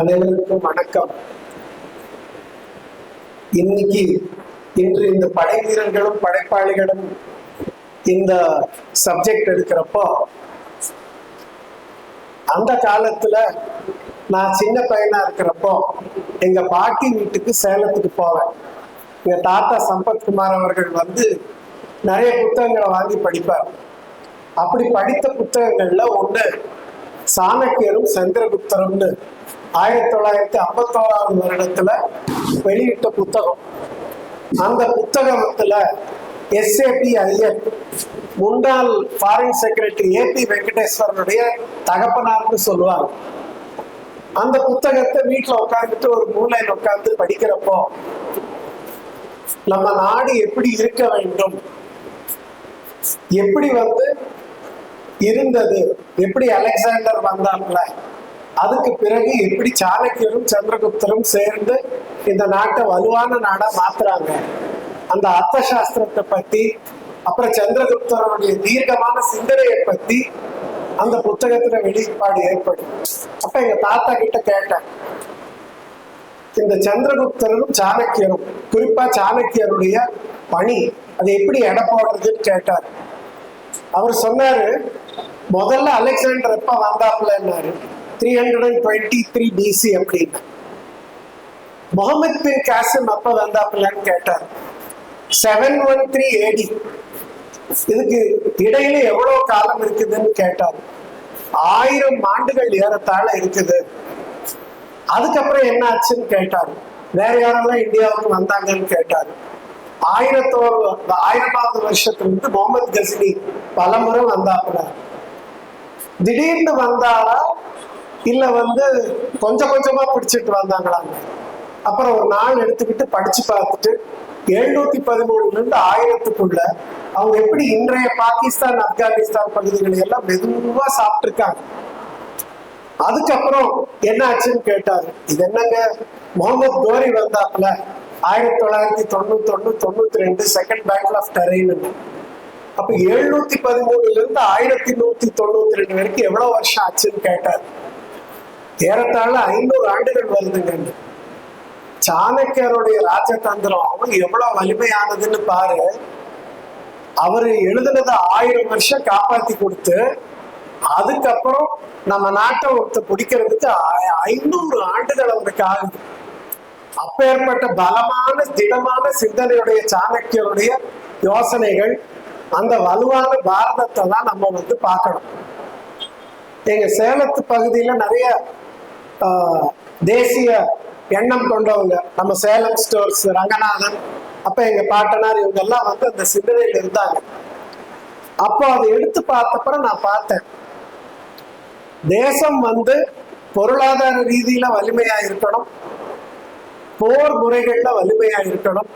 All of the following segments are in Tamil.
அனைவருக்கும் வணக்கம். இன்னைக்கு இன்று இந்த படை வீரர்களும் படைப்பாளிகளும் இந்த சப்ஜெக்ட் எடுக்கிறப்போ அந்த காலத்துல நான் சின்ன பையனா இருக்கிறப்போ எங்க பாட்டி வீட்டுக்கு சேலத்துக்கு போவேன். எங்க தாத்தா சம்பத்குமார் அவர்கள் வந்து நிறைய புத்தகங்களை வாங்கி படிப்பார். அப்படி படித்த புத்தகங்கள்ல ஒண்ணு சாணக்கியரும் சந்திரகுப்தரும்னு. ஆயிரத்தி தொள்ளாயிரத்தி ஐம்பத்தோராவது வருடத்துல வெளியிட்ட புத்தகம். அந்த புத்தகத்துல எஸ்ஏபி ஐயர் முன்னாள் ஃபாரின் செக்ரட்டரி ஏபி வெங்கடேஸ்வரனுடைய தகப்பனார்னு சொல்லுவாங்க. அந்த புத்தகத்தை வீட்டுல உட்காந்துட்டு ஒரு மூலையில் உட்கார்ந்து படிக்கிறப்போ நம்ம நாடு எப்படி இருக்க வேண்டும்? எப்படி வந்து இருந்தது? எப்படி அலெக்சாண்டர் வந்தாங்கல அதுக்கு பிறகு எப்படி சாணக்கியரும் சந்திரகுப்தரும் சேர்ந்து இந்த நாட்டை வலுவான நாடா மாத்துறாங்க? அந்த அர்த்த சாஸ்திரத்தை பத்தி அப்புறம் சந்திரகுப்தருடைய தீர்க்கமான சிந்தனையை பத்தி அந்த புத்தகத்துல வெளிப்பாடு ஏற்படும். அப்ப எங்க தாத்தா கிட்ட கேட்டேன். இந்த சந்திரகுப்தரும் சாணக்கியரும் குறிப்பா சாணக்கியருடைய பணி அது எப்படி எடை போடுறதுன்னு கேட்டார். அவர் சொன்னாரு முதல்ல அலெக்சாண்டர் எப்ப வந்தாப்லன்னாரு three hundred and twenty three BC அப்படின்னு. முகமது பின் காசிம் அப்ப வந்தாப்புலன்னு கேட்டார். செவன் ஒன் த்ரீ ஏடி இதுக்கு இடையில எவ்வளவு காலம் இருக்குதுன்னு கேட்டார். ஆயிரம் ஆண்டுகள் ஏறத்தாழ இருக்குது. அதுக்கப்புறம் என்ன ஆச்சுன்னு கேட்டார். வேற யாரெல்லாம் இந்தியாவுக்கு வந்தாங்கன்னு கேட்டார். ஆயிரத்தோரு ஆயிரமாவது வருஷத்துல இருந்து முகமது கசினி பலமுறை வந்தாப்புல. திடீர்னு வந்தாரா? இல்ல வந்து கொஞ்சம் கொஞ்சமா பிடிச்சிட்டு வந்தாங்களாங்க அப்புறம் ஒரு நாள் எடுத்துக்கிட்டு படிச்சு பார்த்துட்டு எழுநூத்தி பதிமூணுல இருந்து ஆயிரத்துக்குள்ள அவங்க எப்படி இன்றைய பாகிஸ்தான் ஆப்கானிஸ்தான் பகுதிகளை எல்லாம் மெதுவா சாப்பிட்டுருக்காங்க. அதுக்கப்புறம் என்ன ஆச்சுன்னு கேட்டாரு. இது என்னங்க? முகமது கோரி வந்தாப்புல. ஆயிரத்தி தொள்ளாயிரத்தி தொண்ணூத்தி ஒண்ணு தொண்ணூத்தி ரெண்டு செகண்ட் பேட்டில் ஆஃப் டெரெயின் அப்ப எழுநூத்தி பதிமூணுல இருந்து ஆயிரத்தி நூத்தி தொண்ணூத்தி ரெண்டு வரைக்கும் எவ்வளவு வருஷம் ஆச்சுன்னு கேட்டார். ஏறத்தாழ ஐநூறு ஆண்டுகள் வருதுங்க. சாணக்கியருடைய ராஜதந்திரம் அவங்க எவ்வளவு வலிமையானதுன்னு பாரு. அவரு எழுதுனத ஆயிரம் வருஷம் காப்பாத்தி கொடுத்து அதுக்கப்புறம் நம்ம நாட்டை ஒருத்த பிடிக்கிறதுக்கு ஐநூறு ஆண்டுகள் அவருக்கு ஆகுது. அப்பேற்பட்ட பலமான திடமான சிந்தனையுடைய சாணக்கியருடைய யோசனைகள் அந்த வலுவான பாரதத்தை தான் நம்ம வந்து பார்க்கணும். எங்க சேலத்து பகுதியில நிறைய தேசிய எண்ணம் கொண்டவங்க நம்ம சேலம் ஸ்டோர்ஸ் ரங்கநாதன் அப்ப எங்க பாட்டனார் இவங்க எல்லாம் வந்து அந்த சிந்தனையில இருந்தாங்க. அப்போ அதை எடுத்து பார்த்தப்பறம் நான் பார்த்தேன். தேசம் வந்து பொருளாதார ரீதியில வலிமையா இருக்கணும். போர் முறைகள்ல வலிமையா இருக்கணும்.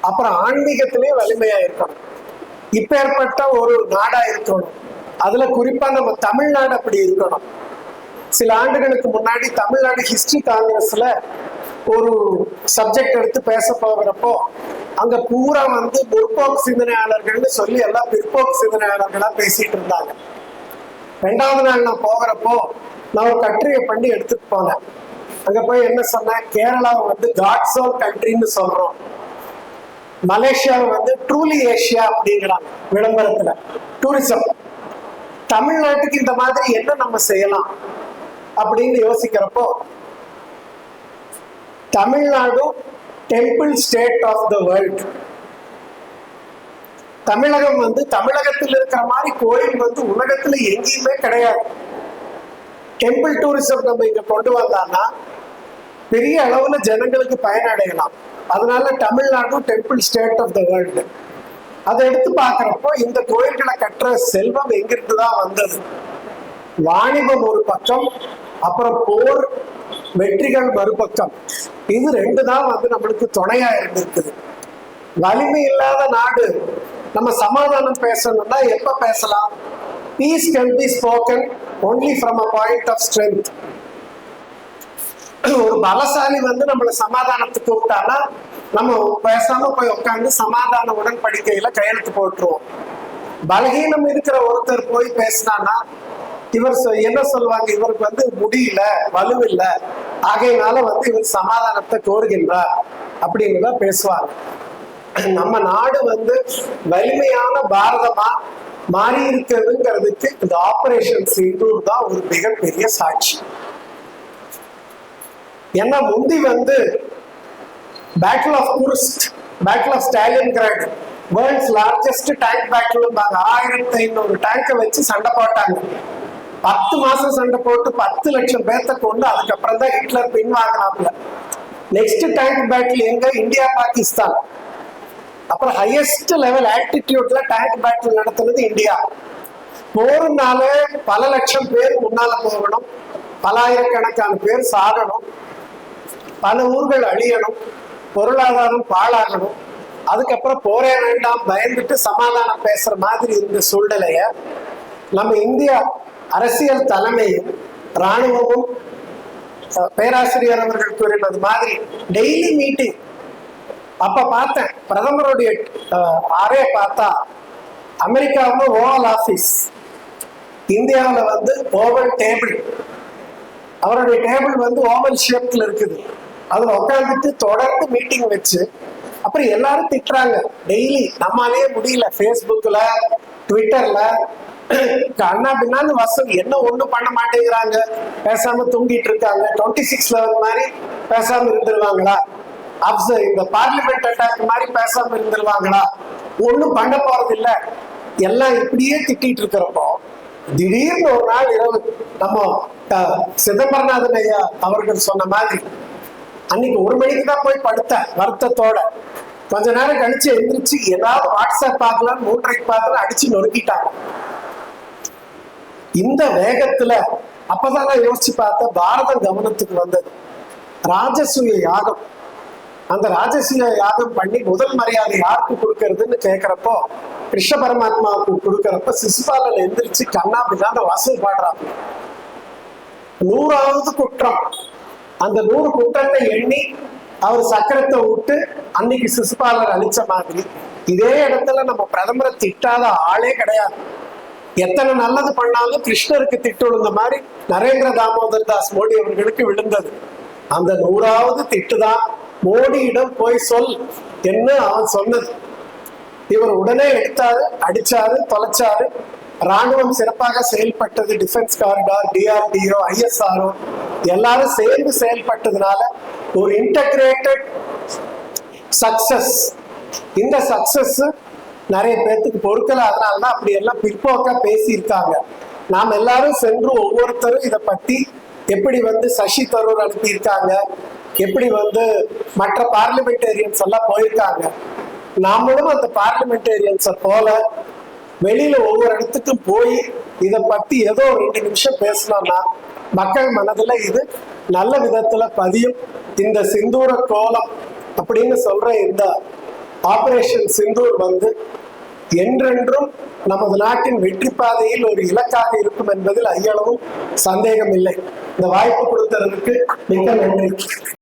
அப்புறம் ஆன்மீகத்திலே வலிமையா இருக்கணும். இப்பேற்பட்ட ஒரு நாடா இருக்கணும். அதுல குறிப்பா நம்ம தமிழ்நாடு அப்படி இருக்கணும். சில ஆண்டுகளுக்கு முன்னாடி தமிழ்நாடு ஹிஸ்டரி காங்கிரஸ்ல ஒரு சப்ஜெக்ட் எடுத்து பேச போகிறப்போ அங்க பூரா வந்து முற்போக்கு சிந்தனையாளர்கள்னு சொல்லி எல்லாம் பிற்போக்கு சிந்தனையாளர்களா பேசிட்டு இருந்தாங்க. ரெண்டாவது நாள் நான் போகிறப்போ நான் ஒரு கட்டுரையை பண்ணி எடுத்துட்டு போனேன். அங்க போய் என்ன சொன்னேன்? கேரளாவை வந்து காட்ஸ் ஓன் கண்ட்ரின்னு சொல்றோம். மலேசியாவை வந்து ட்ரூலி ஏஷியா அப்படிங்கிறாங்க விளம்பரத்துல. டூரிசம் தமிழ்நாட்டுக்கு இந்த மாதிரி என்ன நம்ம செய்யலாம்? அப்படின்னு யோசிக்கிறப்போ Tamil Nadu temple state of the world Tamilagam வந்து தமிழகத்தில் இருக்கிற மாதிரி கோயில் வந்து உலகத்துல எங்கேயுமே கிடையாது. டெம்பிள் டூரிசம் நம்ம இங்க கொண்டு வந்தான்னா பெரிய அளவுல ஜனங்களுக்கு பயனடையலாம். அதனால Tamil Nadu temple state of the world அதை எடுத்து பார்க்குறப்போ இந்த கோயில்களை கட்டுற செல்வம் எங்கிருந்து தான் வந்தது? வாணிபம் ஒரு பக்கம் அப்புறம் போர் வெற்றிகள் மறுபக்கம். இது ரெண்டு தான் வந்து நம்மளுக்கு துணையா இருந்திருக்குது. வலிமை இல்லாத நாடு. நம்ம சமாதானம் பேசணும்னா எப்ப பேசலாம்? Peace can be spoken only from a point of strength ஒரு பலசாலி வந்து நம்மள சமாதானத்துக்கு கூப்பிட்டானா நம்ம பேசாம போய் உட்காந்து சமாதான உடன்படிக்கையில கையெழுத்து போட்டுருவோம். பலகீனம் இருக்கிற ஒருத்தர் போய் பேசினானா இவர் என்ன சொல்லுவாங்க? இவருக்கு வந்து முடியல வலுவில்ல. ஆகையினால வந்து இவர் சமாதானத்தை கோருகின்றார் அப்படிங்கிறத பேசுவாங்க நம்ம நாடு வந்து வலிமையான பாரதமா மாறி இருக்கிறதுங்கிறதுக்கு இந்த ஆபரேஷன் சிந்தூர் தான் ஒரு மிகப்பெரிய சாட்சி. ஏன்னா முந்தி வந்து battle of Kursk battle of Stalingrad world's largest tank battle ஆயிரத்தி ஐநூறு டேங்கை வச்சு சண்டை போட்டாங்க. பத்து மாசம் சண்டை போட்டு பத்து லட்சம் பேர்த்த கொண்டு அதுக்கப்புறம் தான் ஹிட்லர் பின்வாங்கினாப்ல நெக்ஸ்ட் டேங்க் பேட்டில் எங்க? இந்தியா பாகிஸ்தான். அப்புறம் ஹையஸ்ட் லெவல் ஆல்டிடியூட்ல டேங்க் பேட்டில் நடத்துனது இந்தியா. போருனால பல லட்சம் பேர் முன்னால போகணும். பலாயிரக்கணக்கான பேர் சாகணும். பல ஊர்கள் அழியணும். பொருளாதாரம் பாழாகணும். அதுக்கப்புறம் போரே வேண்டாம் பயந்துட்டு சமாதானம் பேசுற மாதிரி இருந்த சூழ்நிலைய நம்ம இந்தியா அரசியல் தலைமையும் இராணுவமும் பேராசிரியர் அவர்கள் கூறினது மாதிரி டெய்லி மீட்டிங் அப்ப பார்த்தேன் பிரதமருடைய ஆரே பார்த்தா அமெரிக்காவில் ஓவல் ஆபீஸ் இந்தியாவில் வந்து ஓவல் டேபிள் அவருடைய டேபிள் வந்து ஓவல் ஷேப்ல இருக்குது. அதுல உட்காந்துட்டு தொடர்ந்து மீட்டிங் வச்சு அப்புறம் எல்லாரும் திட்டுறாங்க டெய்லி நம்மளாலே முடியல ஃபேஸ்புக்ல ட்விட்டர்ல அண்ணா பின்னான்னு வசதி என்ன ஒண்ணு பண்ண மாட்டேங்கிறாங்க. பேசாம தூங்கிட்டு இருக்காங்க. டுவெண்ட்டி சிக்ஸ் லெவல் மாதிரி பேசாம இருந்துருவாங்களா? அப்ச இந்த பார்லிமெண்ட் அட்டாக் மாதிரி பேசாம இருந்துருவாங்களா? ஒண்ணும் பண்ண போறது இல்ல எல்லாம் இப்படியே திட்டிட்டு இருக்கிறப்போ திடீர்னு ஒரு நாள் இரவு நம்ம சிதம்பரநாதன் ஐயா அவர்கள் சொன்ன மாதிரி அன்னைக்கு ஒரு மணிக்கு தான் போய் படுத்தேன் வருத்தத்தோட. கொஞ்ச நேரம் கழிச்சு எந்திரிச்சு ஏதாவது வாட்ஸ்அப் பார்க்கலாம் மூன்றைக்கு பார்க்கலாம் அடிச்சு நொறுக்கிட்டாங்க. இந்த வேகத்துல அப்பதான் நான் யோசிச்சு பார்த்த பாரதம் கவனத்துக்கு வந்தது. ராஜசூய யாகம். அந்த ராஜசூய யாகம் பண்ணி முதல் மரியாதை யாருக்கு கொடுக்கறதுன்னு கேட்கிறப்போ கிருஷ்ண பரமாத்மாவுக்கு கொடுக்கறப்ப சிசுபாலன் எந்திரிச்சு கண்ணா பின்னாண்ட வசூல் பாடுறாங்க நூறாவது குற்றம். அந்த நூறு குற்றத்தை எண்ணி அவர் சக்கரத்தை விட்டு அன்னைக்கு சிசுபாலர் அழிச்ச மாதிரி. இதே இடத்துல நம்ம பிரதமரை திட்டாத ஆளே கிடையாது. எத்தனை நல்லது பண்ணாலும் கிருஷ்ணருக்கு திட்டு விழுந்த மாதிரி நரேந்திர தாமோதர் தாஸ் மோடி அவர்களுக்கு விழுந்தது. அந்த நூறாவது திட்டுதான் மோடியிடம் போய் சொல் என்று அவன் சொன்னது. இவர் உடனே எடுத்தாரு அடிச்சாரு தொலைச்சாரு. ராணுவம் சிறப்பாக செயல்பட்டது டிஃபென்ஸ் காரிடார் டிஆர்டிஓ ஐஎஸ்ஆர்ஓ எல்லாரும் சேர்ந்து செயல்பட்டதுனால ஒரு இன்டகிரேட்டட் சக்சஸ் இந்த சக்சஸ் நிறைய பேர்த்துக்கு பொறுக்கல. அதனால தான் அப்படி எல்லாம் பிற்போக்கா பேசியிருக்காங்க. நாம் எல்லாரும் சென்று ஒவ்வொருத்தரும் இதை பத்தி எப்படி வந்து சசி தரூர் அனுப்பியிருக்காங்க எப்படி வந்து மற்ற பார்லிமெண்டேரியன்ஸ் எல்லாம் போயிருக்காங்க. நாமளும் அந்த பார்லிமெண்டேரியன்ஸை போல வெளியில ஒவ்வொரு இடத்துக்கும் போய் இதை பத்தி ஏதோ ஒரு ரெண்டு நிமிஷம் பேசணும்னா மக்கள் மனதுல இது நல்ல விதத்துல பதியும். இந்த சிந்தூர கோலம் அப்படின்னு சொல்ற இந்த ஆபரேஷன் சிந்தூர் வந்து என்றென்றும் நமது நாட்டின் வெற்றி பாதையில் ஒரு இலக்காக இருக்கும் என்பதில் ஐயளவும் சந்தேகம் இல்லை இந்த வாய்ப்பு கொடுத்ததற்கு மிக்க நன்றி.